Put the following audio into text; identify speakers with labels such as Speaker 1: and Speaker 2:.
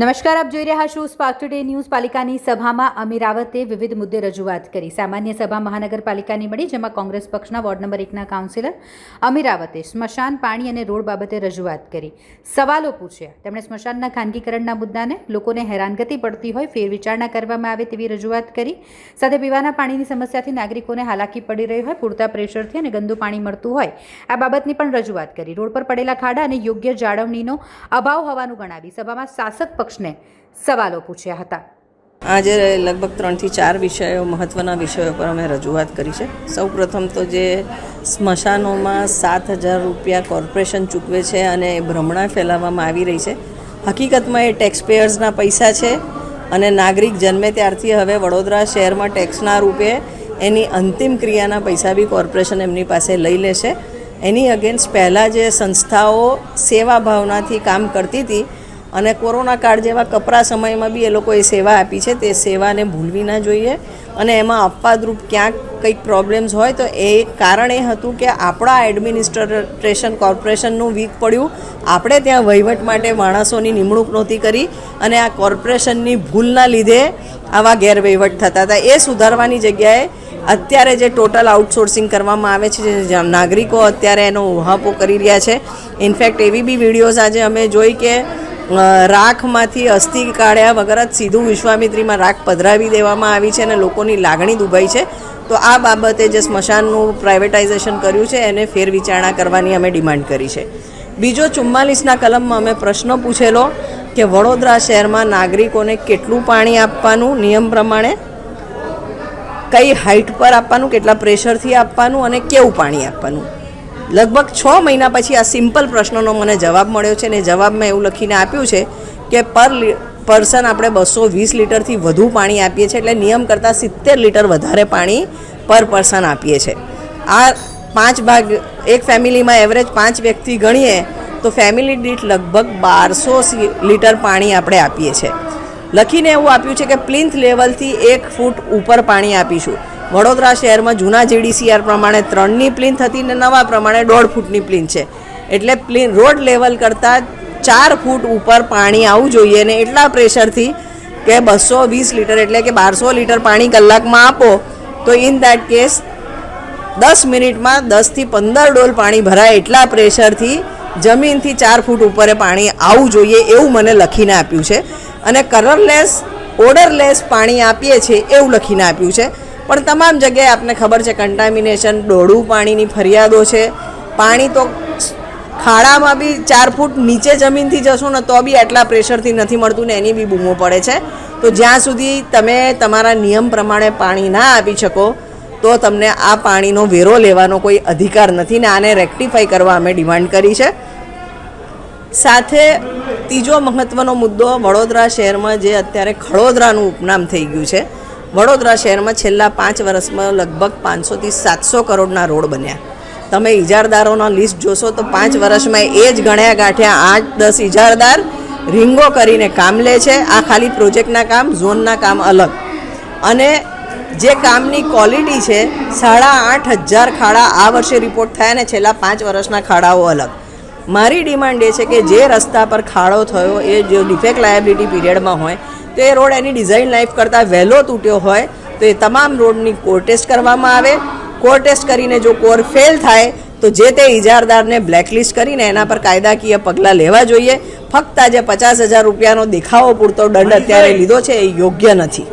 Speaker 1: નમસ્કાર, આપ જોઈ રહ્યા છો સ્પાર્ક ટુડે ન્યૂઝ પાલિકાની સભામાં અમીરાવતે વિવિધ મુદ્દે રજૂઆત કરી. સામાન્ય સભા મહાનગરપાલિકાની મળી, જેમાં કોંગ્રેસ પક્ષના વોર્ડ નંબર એકના કાઉન્સિલર અમીરાવતે સ્મશાન, પાણી અને રોડ બાબતે રજૂઆત કરી. સવાલો પૂછ્યા. તેમણે સ્મશાનના ખાનગીકરણના મુદ્દાને લોકોને હેરાનગતિ પડતી હોય, ફેરવિચારણા કરવામાં આવે તેવી રજૂઆત કરી. સાથે પીવાના પાણીની સમસ્યાથી નાગરિકોને હાલાકી પડી રહી હોય, પૂરતા પ્રેશરથી અને ગંદુ પાણી મળતું હોય, આ બાબતની પણ રજૂઆત કરી. રોડ પર પડેલા ખાડા અને યોગ્ય જાળવણીનો અભાવ હોવાનું ગણાવી સભામાં શાસક પક્ષને સવાલો પૂછ્યા હતા.
Speaker 2: આજે લગભગ ત્રણથી ચાર વિષયો મહત્ત્વના વિષયો પર અમે રજૂઆત કરી છે. સૌ પ્રથમ તો જે સ્મશાનોમાં સાત હજાર રૂપિયા કોર્પોરેશન ચૂકવે છે અને એ ભ્રમણા ફેલાવવામાં આવી રહી છે, હકીકતમાં એ ટેક્સપેયર્સના પૈસા છે અને નાગરિક જન્મે ત્યારથી હવે વડોદરા શહેરમાં ટેક્સના રૂપે એની અંતિમ ક્રિયાના પૈસા બી કોર્પોરેશન એમની પાસે લઈ લે છે. એની અગેન્સ્ટ પહેલાં જે સંસ્થાઓ સેવા ભાવનાથી કામ કરતી હતી અને કોરોના કાળ જેવા કપરા સમયમાં બી એ લોકોએ સેવા આપી છે, તે સેવાને ભૂલવી ના જોઈએ. અને એમાં અપવાદરૂપ ક્યાંક કંઈક પ્રોબ્લેમ્સ હોય તો એ કારણ એ હતું કે આપણા એડમિનિસ્ટ્રેશન કોર્પોરેશનનું વીક પડ્યું. આપણે ત્યાં વહીવટ માટે માણસોની નિમણૂક નહોતી કરી અને આ કોર્પોરેશનની ભૂલના લીધે આવા ગેરવહીવટ થતા હતા. એ સુધારવાની જગ્યાએ અત્યારે જે ટોટલ આઉટસોર્સિંગ કરવામાં આવે છે, જે નાગરિકો અત્યારે એનો ઉહાપો કરી રહ્યા છે. ઇનફેક્ટ એવી બી વિડીયોઝ આજે અમે જોઈ કે રાખમાંથી અસ્થિ કાઢ્યા વગર જ સીધું વિશ્વામિત્રીમાં રાખ પધરાવી દેવામાં આવી છે અને લોકોની લાગણી દુભાઈ છે. તો આ બાબતે જે સ્મશાનનું પ્રાઇવેટાઇઝેશન કર્યું છે, એને ફેરવિચારણા કરવાની અમે ડિમાન્ડ કરી છે. બીજો ચુમ્માલીસના કલમમાં અમે પ્રશ્ન પૂછેલો કે વડોદરા શહેરમાં નાગરિકોને કેટલું પાણી આપવાનું, નિયમ પ્રમાણે કઈ હાઇટ પર આપવાનું, કેટલા પ્રેશરથી આપવાનું અને કેવું પાણી આપવાનું. લગભગ છ મહિના પછી આ સિમ્પલ પ્રશ્નનો મને જવાબ મળ્યો છે ને એ જવાબમાં એવું લખીને આપ્યું છે કે પર પર્સન આપણે બસો વીસ લીટરથી વધુ પાણી આપીએ છીએ એટલે નિયમ કરતાં સિત્તેર લીટર વધારે પાણી પર પર્સન આપીએ છીએ. આ પાંચ ભાગ, એક ફેમિલીમાં એવરેજ પાંચ વ્યક્તિ ગણીએ તો ફેમિલી દીઠ લગભગ બારસો લીટર પાણી આપણે આપીએ છીએ. લખીને એવું આપ્યું છે કે પ્લિન્થ લેવલથી એક ફૂટ ઉપર પાણી આપીશું. વડોદરા શહેરમાં જૂના જીડીસીઆર પ્રમાણે ત્રણની પ્લિન થતી ને નવા પ્રમાણે દોઢ ફૂટની પ્લિન છે. એટલે પ્લિન રોડ લેવલ કરતાં ચાર ફૂટ ઉપર પાણી આવવું જોઈએ ને એટલા પ્રેશરથી કે બસો વીસ લીટર એટલે કે બારસો લીટર પાણી કલાકમાં આપો, તો ઇન દેટ કેસ દસ મિનિટમાં દસથી પંદર ડોલ પાણી ભરાય એટલા પ્રેશરથી જમીનથી ચાર ફૂટ ઉપરે પાણી આવવું જોઈએ એવું મને લખીને આપ્યું છે. અને કલરલેસ ઓડરલેસ પાણી આપીએ છીએ એવું લખીને આપ્યું છે. પણ તમામ જગ્યાએ આપને ખબર છે કન્ટામિનેશન ડોળું પાણીની ફરિયાદો છે. પાણી તો ખાડામાં બી ચાર ફૂટ નીચે જમીનથી જશો ને તો બી આટલા પ્રેશરથી નથી મળતું ને એની બી બૂમો પડે છે. તો જ્યાં સુધી તમે તમારા નિયમ પ્રમાણે પાણી ના આપી શકો, તો તમને આ પાણીનો વેરો લેવાનો કોઈ અધિકાર નથી ને આને રેક્ટિફાઈ કરવા અમે ડિમાન્ડ કરી છે. સાથે ત્રીજો મહત્ત્વનો મુદ્દો વડોદરા શહેરમાં જે અત્યારે ખડોદરાનું ઉપનામ થઈ ગયું છે. વડોદરા શહેરમાં છેલ્લા પાંચ વર્ષમાં લગભગ પાંચસોથી સાતસો કરોડના રોડ બન્યા. તમે ઇજારદારોના લિસ્ટ જોશો તો પાંચ વર્ષમાં એ જ ગણ્યા ગાંઠ્યા આઠ દસ ઇજારદાર રીંગો કરીને કામ લે છે. આ ખાલી પ્રોજેક્ટના કામ, ઝોનના કામ અલગ. અને જે કામની ક્વોલિટી છે, સાડા આઠ હજાર ખાડા આ વર્ષે રિપોર્ટ થયા ને છેલ્લા પાંચ વર્ષના ખાડાઓ અલગ. મારી ડિમાન્ડ એ છે કે જે રસ્તા પર ખાડો થયો, એ જો ડિફેક્ટ લાયબિલિટી પીરિયડમાં હોય તો એ રોડ એની ડિઝાઇન લાઈફ કરતાં વહેલો તૂટ્યો હોય તો એ તમામ રોડની કોર ટેસ્ટ કરવામાં આવે. કોર ટેસ્ટ કરીને જો કોર ફેલ થાય તો જે તે ઇજારદારને બ્લેકલિસ્ટ કરીને એના પર કાયદાકીય પગલાં લેવા જોઈએ. ફક્ત આજે પચાસ હજાર રૂપિયાનો દેખાવો પૂરતો દંડ અત્યારે લીધો છે એ યોગ્ય નથી.